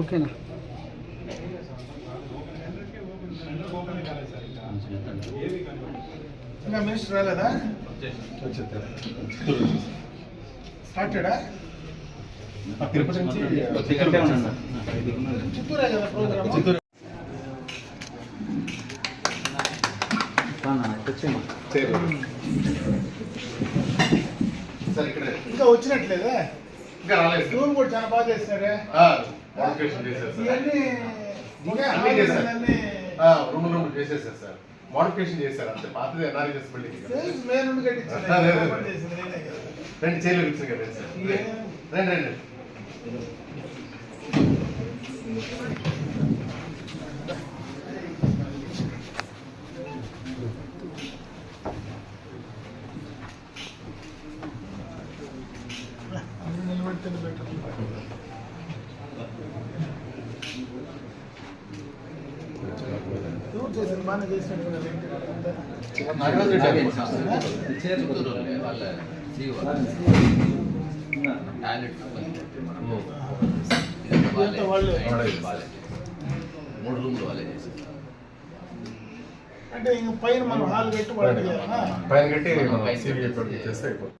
ఓకేనా? ఇంకా మినిస్టర్ రాలేదా? స్టార్టెడా తిరుపతి నుంచి చిత్తూరే కదా ప్రోగ్రామ్ సార్ ఇక్కడ. ఇంకా వచ్చినట్లేదే? ఇంకా రాలేదు. నువ్వు కూడా చాలా బాగా చేస్తారే ఆ, మోడిఫికేషన్ చేశారు సార్. రూమ్ రూమ్ చేసేసారు సార్. మోడిఫికేషన్ చేశారు అంతే. పాతది ఎన్ఆర్ఎస్ బిల్డింగ్ రెండు చైర్లు కూర్చుని కదా సార్. రండి రండి. ఇదంతా వాళ్ళే. మూడు రూమ్లు వాళ్ళే చేశారు అంటే ఇంక పైన మనం హాల్ కట్టి వాళ్ళు చేయాలా? పైన కట్టి మనం సీవీ పెట్టి చేస్తే అయిపోతుంది కమిషనర్ ఏడా?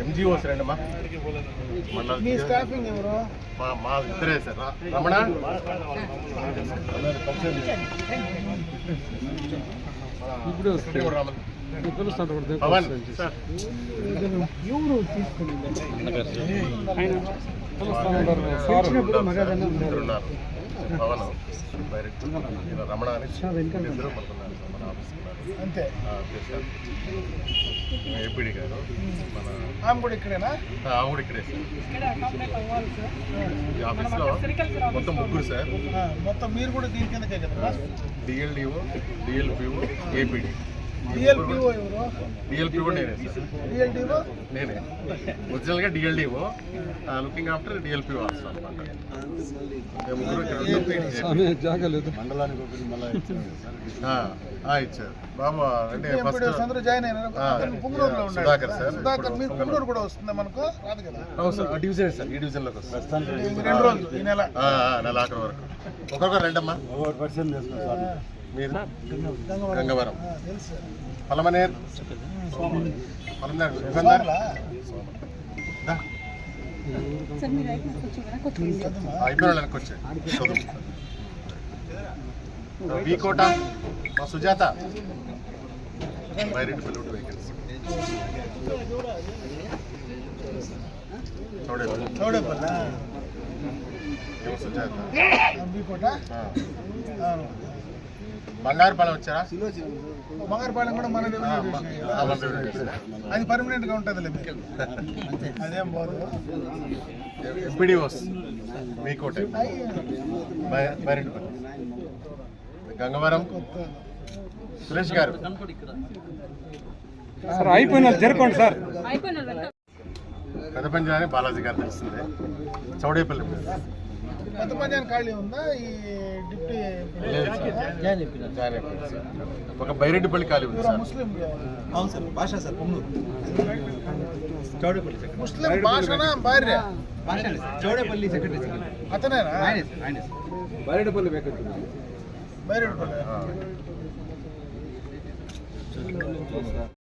ఎంజిఓస్ రండి అమ్మా మండల మీ స్టాఫింగ్ ఎవరు? మా మా ఇద్దరే సార్. రమణ ఇప్పుడు రామన్. పవన్ సార్. ఎవరు పవన్ రమణ అని ఇద్దరు అంతే. ఆ, ఓకే సార్ ఏపీడీ గారు మన ఆమె కూడా ఇక్కడేనా? ఆ, ఆవిడ ఇక్కడే సార్. ఆఫీస్లో మొత్తం ముగ్గురు సార్. మొత్తం మీరు కూడా దీని కిందకే కదా డిఎల్డిఓ డిఎల్పిఓ ఏపీడీ డిఎల్పిఓ నేనే నేనే. ఒరిజినల్గా DLDO looking after DLPO also అనమాట ఇచ్చారు బాబు అంటే ఫస్ట్ సుధాకర్ సార్. కూడా వస్తుందా మనకు? రాదు కదా. అవును సార్ డివిజన్ సార్ ఈ డివిజన్లోకి నెల. ఆఖరి వరకు. ఒక్కొక్కరు రెండమ్మా. మీరు? గంగవరం. పలమనేర్? పలమనేర్. వీకోట మా సుజాత. బైరెడ్డి పిల్లలు వెహికల్స్ చౌడేపల్లా. సుజాత. బంగారుపాలెం వచ్చారా? బంగారుపాలెం కూడా మన? అది పర్మనెంట్గా ఉంటుందిలే మీకు. అదేం పోదు ఎంపీడీఓస్ మీకోట గంగవరం. సురేష్ గారు. సార్ అయిపోయిన జరగండి సార్. పెద్ద పంజాని బాలాజీ గారు తెలిసిందే చౌడేపల్లి. పెద్ద పంజాన్ ఖాళీ ఉందా? ఈ సార్. ఒక బైరెడ్డిపల్లి ఖాళీ ఉంది సార్. ముస్లిం అవును sir Basha sir Chowdepalli secretary. Muslim భాషనా భార్య? Basha Chowdepalli secretary sir. అతనేనా? ఆయనే సార్ ఆయనే సార్. బయటపల్లి వేకెట్ బైరెడ్డిపల్లి.